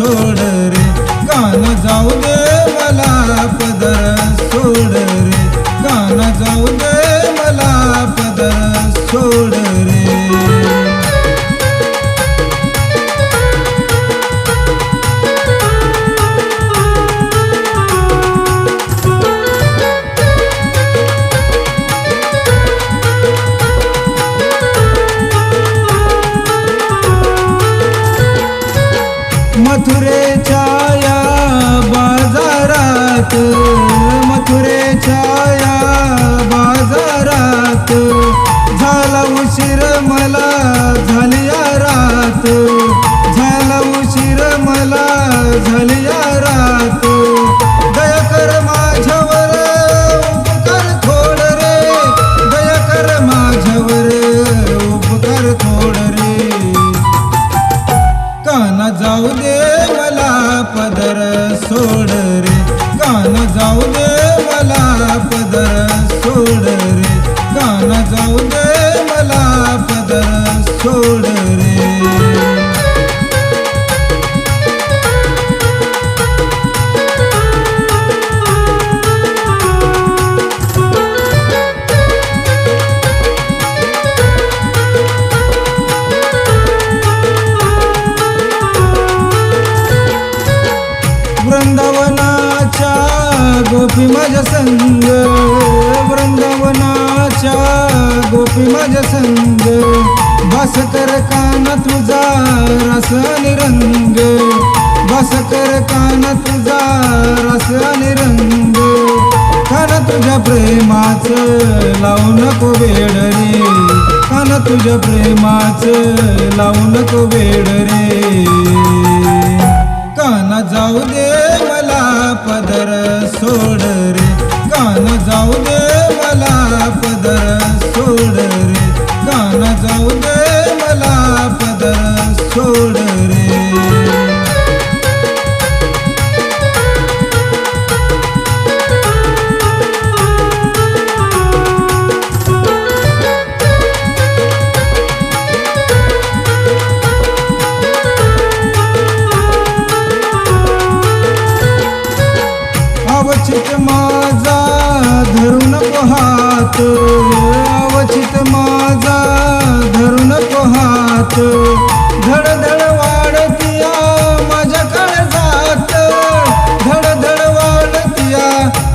सोड रे. गाणं जाऊ दे मला. बाजारात मथुरेच्या या बाजारात. झाला उशीर मला झाली रात. झाला उशीर मला झाली जाऊ दे मला पदर सोड रे. गाणं जाऊ दे मला गोपी माझ्या संग वृंदावनाच्या गोपी माझ्या संग. भास्कर कान तुझा रस निरंग भासकर भास्कर कान तुझा रस निरंग कान तुझ्या प्रेमाचं लावू नको वेड रे. कान तुझ्या प्रेमाचं लावू नको वेड रे. काना जाऊ दे पदर सोड रे. गाणं जाऊ दे मला पदर सोड रे. गाणं जाऊ दे. हात हो अवचित माझा धरू नको हात. धडधड वाढतिया माझ्या काळजात धडधड वाढतिया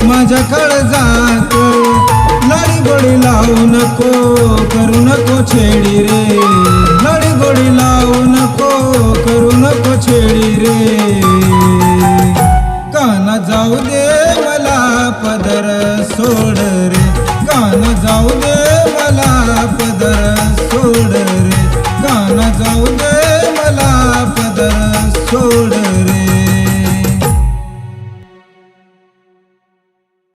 माझ्या काळजात लाडी गोडी लावू नको करू नको छेडी रे. लाडी गोडी लावू नको करू नको छेडी रे. काना जाऊ दे मला पदर सोड रे. कान जाऊ दे मला पदर सोड रे. कान जाऊ दे.